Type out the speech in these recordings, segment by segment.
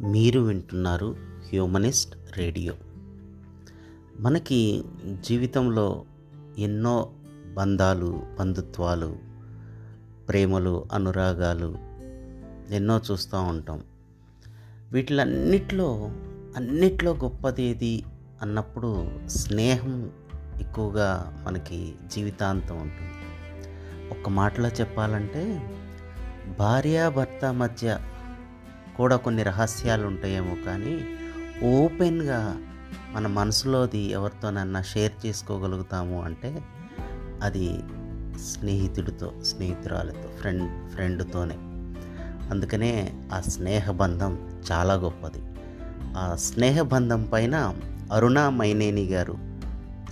మీరు వింటున్నారు humanist radio. మనకి జీవితంలో ఎన్నో బంధాలు బంధుత్వాలు ప్రేమలు అనురాగాలు ఎన్నో చూస్తూ ఉంటాం. వీటిలన్నిట్లో అన్నిట్లో గొప్పది ఏది అన్నప్పుడు స్నేహం ఎక్కువగా మనకి జీవితాంతం ఉంటుంది. ఒక్క మాటలో చెప్పాలంటే భార్యాభర్త మధ్య కూడా కొన్ని రహస్యాలు ఉంటాయేమో కానీ ఓపెన్గా మన మనసులోది ఎవరితోనన్నా షేర్ చేసుకోగలుగుతాము అంటే అది స్నేహితుడితో స్నేహితురాలతో ఫ్రెండ్ ఫ్రెండ్తోనే. అందుకనే ఆ స్నేహబంధం చాలా గొప్పది. ఆ స్నేహబంధం పైన అరుణ మైనేని గారు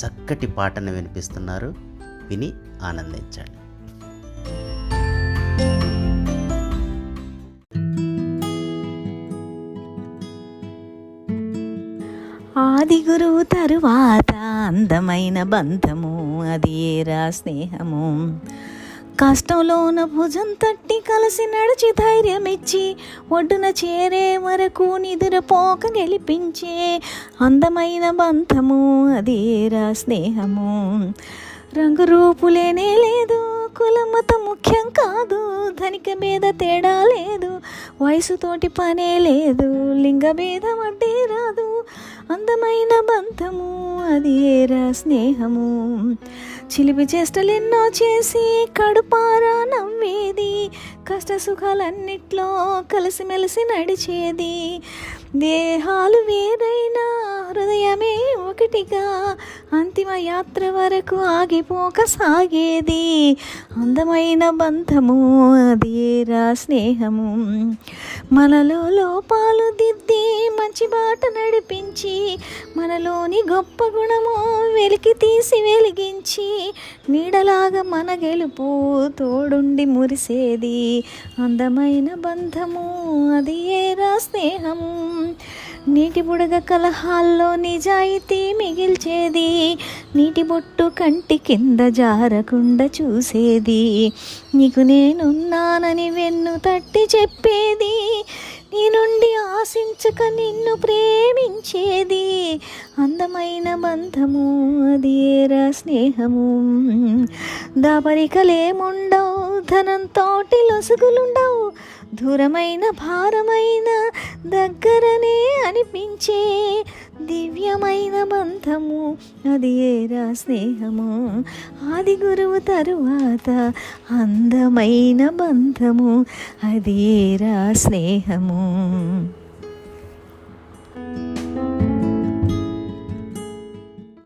చక్కటి పాటను వినిపిస్తున్నారు. విని ఆనందించండి. ఆది గురువు తరువాత అందమైన బంధము అది ఏరా స్నేహము. కష్టంలోన భుజం తట్టి కలిసి నడిచి ధైర్యం ఇచ్చి ఒడ్డున చేరే వరకు నిదురపోక గెలిపించే అందమైన బంధము అది ఏరా స్నేహము. రంగు రూపులేనే లేదు కులమత ముఖ్యం కాదు ధనిక మీద తేడా లేదు. వయసుతోటి పనే లేదు లింగ భేదం రాదు. అందమైన బంధము అది ఏరా స్నేహము. చిలిపి చేష్టలెన్నో చేసి కడుపారా నవ్వేది. కష్ట సుఖాలన్నిట్లో కలిసిమెలిసి నడిచేది. దేహాలు వేరైనా హృదయమే ఒకటిగా అంతిమ యాత్ర వరకు ఆగిపోక సాగేది. అందమైన బంధము అది ఏరా స్నేహము. మనలో లోపాలు దిద్ది మంచి బాట నడిపించి మనలోని గొప్ప గుణము వెలికి తీసి వెలిగించి నీడలాగా మన గెలుపు తోడుండి మురిసేది. అందమైన బంధము అది ఏరా స్నేహము. నీటి బుడగ కలహాల్లో నిజాయితీ మిగిల్చేది నీటి బొట్టు కంటి కింద జారకుండా చూసేది. నీకు నేనున్నానని వెన్ను తట్టి చెప్పేది నీ నుండి ఆశించక నిన్ను ప్రేమించేది. అందమైన బంధము అది ఏరా స్నేహము. దాపరికలేముండవు ధనంతోటి లొసుగులుండవు దూరమైన భారమైన దగ్గరనే అనిపించే దివ్యమైన బంధము. అది ఏరా స్నేహము? ఆది గురువు తరువాత అందమైన బంధము. అది ఏరా స్నేహము?